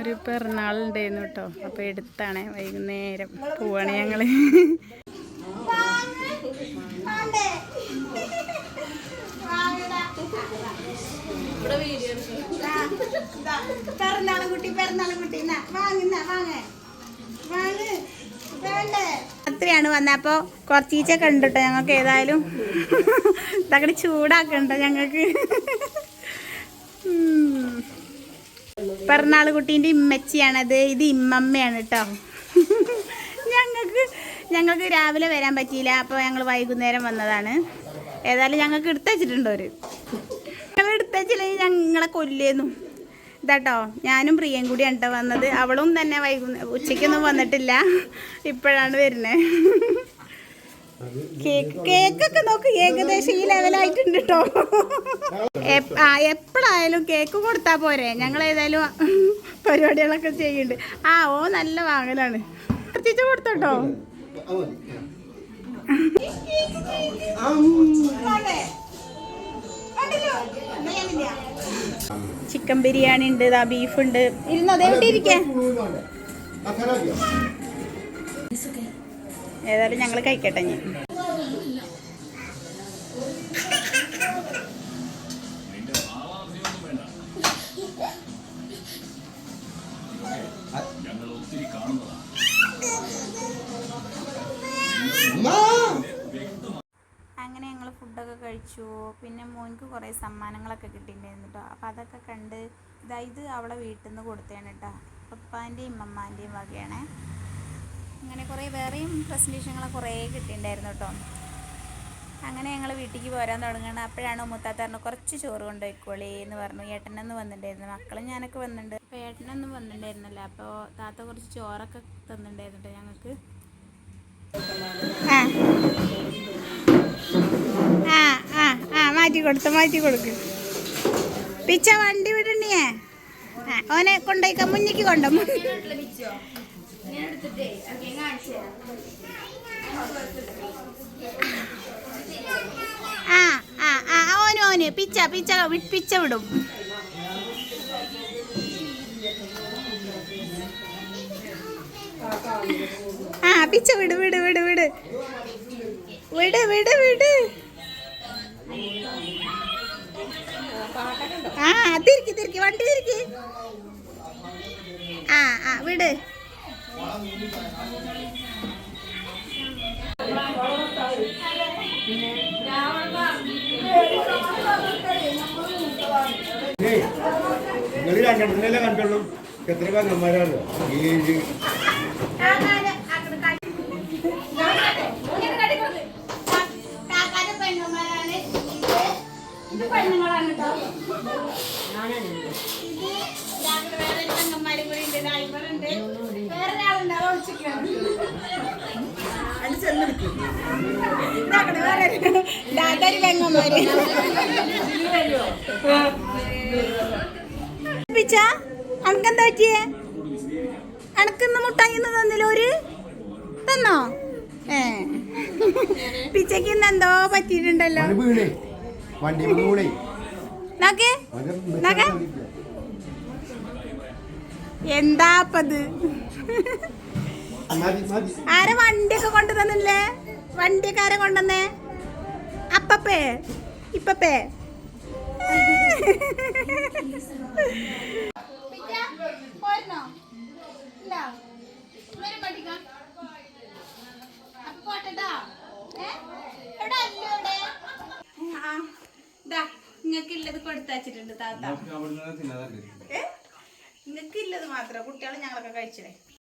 ഒരു പിറന്നാളുണ്ടായിരുന്നു കേട്ടോ. അപ്പോൾ എടുത്താണ് വൈകുന്നേരം പോവാണ് ഞങ്ങൾ. പിറന്നാളും രാത്രിയാണ് വന്നത് അപ്പോൾ കുറച്ചീച്ച കണ്ടിട്ടോ ഞങ്ങൾക്ക് ഏതായാലും. തകടി ചൂടാക്കണ്ട ഞങ്ങൾക്ക്? പിറന്നാൾ കുട്ടീന്റെ ഇമ്മച്ചിയാണത്. ഇത് ഇമ്മമ്മയാണ് കേട്ടോ ഞങ്ങൾക്ക് ഞങ്ങൾക്ക് രാവിലെ വരാൻ പറ്റിയില്ല. അപ്പോൾ ഞങ്ങൾ വൈകുന്നേരം വന്നതാണ്. ഏതായാലും ഞങ്ങൾക്ക് എടുത്തു വെച്ചിട്ടുണ്ട് ഒരു ഞങ്ങൾ എടുത്തുവച്ചില്ലെങ്കിൽ ഞങ്ങളെ കൊല്ലേന്നു. ഇതാട്ടോ ഞാനും പ്രിയയും കൂടിയാണ് കേട്ടോ വന്നത്. അവളും തന്നെ വൈകുന്നേരം ഉച്ചയ്ക്കൊന്നും വന്നിട്ടില്ല. ഇപ്പോഴാണ് വരുന്നത് കേക്ക് കേക്കൊക്കെ നോക്ക് ഏകദേശം ഈ ലെവലായിട്ടുണ്ട് കേട്ടോ ആ എപ്പോഴായാലും കേക്ക് കൊടുത്താൽ പോരെ. ഞങ്ങൾ ഏതായാലും പരിപാടികളൊക്കെ ചെയ്യുന്നുണ്ട്. ആ ഓ നല്ല വാങ്ങലാണ്. പ്രത്യേകിച്ച് കൊടുത്തോട്ടോ. ചിക്കൻ ബിരിയാണി ഉണ്ട് ദാ ബീഫ് ഉണ്ട്. ഇരുന്നോ അതെവിടെ ഇരിക്കാൻ ഇരിക്കേ? ഏതായാലും ഞങ്ങൾ കഴിക്കട്ടെ ഞാൻ അങ്ങനെ ഞങ്ങൾ ഫുഡൊക്കെ കഴിച്ചു. പിന്നെ മോൻക്ക് കുറേ സമ്മാനങ്ങളൊക്കെ കിട്ടിയിട്ടുണ്ടായിരുന്നു കേട്ടോ അപ്പം അതൊക്കെ കണ്ട് ഇതായത് അവളെ വീട്ടിൽ നിന്ന് കൊടുത്തേണ് കേട്ടോ പപ്പാന്റെയും അമ്മമ്മേന്റെയും വകയാണ്. അങ്ങനെ കുറേ വേറെയും പ്രസന്റേഷനുകളൊക്കെ കുറേ കിട്ടിയിട്ടുണ്ടായിരുന്നു കേട്ടോ. അങ്ങനെ ഞങ്ങൾ വീട്ടിലേക്ക് പോരാൻ തുടങ്ങണം അപ്പോഴാണ് മുത്താത്തറിന് കുറച്ച് ചോറ് കൊണ്ടുപോയിക്കോളി എന്ന് പറഞ്ഞു. ഏട്ടനൊന്നും വന്നിട്ടുണ്ടായിരുന്നു. മക്കളും ഞാനൊക്കെ വന്നിട്ടുണ്ട്. അപ്പോൾ ഏട്ടനൊന്നും വന്നിട്ടുണ്ടായിരുന്നല്ലോ. അപ്പോൾ താത്ത കുറച്ച് ചോറൊക്കെ തന്നിട്ടുണ്ടായിരുന്നു ഞങ്ങൾക്ക്. ആ. ആ ആ മാറ്റി കൊടുത്തു മാറ്റി കൊടുക്ക്. പിച്ച വണ്ടി വിടണിയേ? ഓനെ കൊണ്ടുപോയിക്ക മുന്നിക്ക് കൊണ്ടോ ആ ആ ആ ഓന് ഓന് പിച്ച പിച്ച പിച്ച വിടും. ആ പിച്ച വിട് വിട് വിട് വിട്. വിട് വിട് വിട്. ആ തിരിക്ക് തിരിക്ക് വണ്ടി തിരിക്ക്. ആ ആ വിട്. നിങ്ങൾ രണ്ടെണ്ണത്തിനല്ലേ കണ്ടുള്ളൂ എത്ര പെങ്ങന്മാരാണ്? ഏഴ്. വേറെ പെങ്ങന്മാരും കൂടി ഉണ്ട് ഡ്രൈവറുണ്ട് വേറെ ഒരാളുണ്ട് അവ വിളിച്ചിരിക്കുകയാണ് ഇതാകട്ടെ വേറെ ഒരു- ദാദാരി പെങ്ങന്മാര് പിച്ച അനക്കെന്താ പറ്റിയേ അനക്കിന്ന് മുട്ടായി തന്നില്ല ഒരു തന്നോ ഏ പിച്ചയ്ക്ക് ഇന്ന് എന്തോ പറ്റിയിട്ടുണ്ടല്ലോ. വണ്ടി വീണേ. നോക്കേ നോക്ക എന്താ അപ്പത് മതി മതി. ആരെ വണ്ടിയൊക്കെ കൊണ്ടു തന്നില്ലേ വണ്ടിയൊക്കെ ആരെ കൊണ്ടുവന്നേ? അപ്പപ്പേ ഇപ്പപ്പേ. പോട്ടെട്ടാ. എവിടെ അല്ലോ ഇവിടെ നിങ്ങൾക്ക് ഇല്ലത് കൊടുത്തച്ചിട്ടുണ്ട് താത്ത. നിങ്ങൾക്ക് ഇല്ലത് മാത്രം. കുട്ടികൾ ഞങ്ങളൊക്കെ കഴിച്ചേ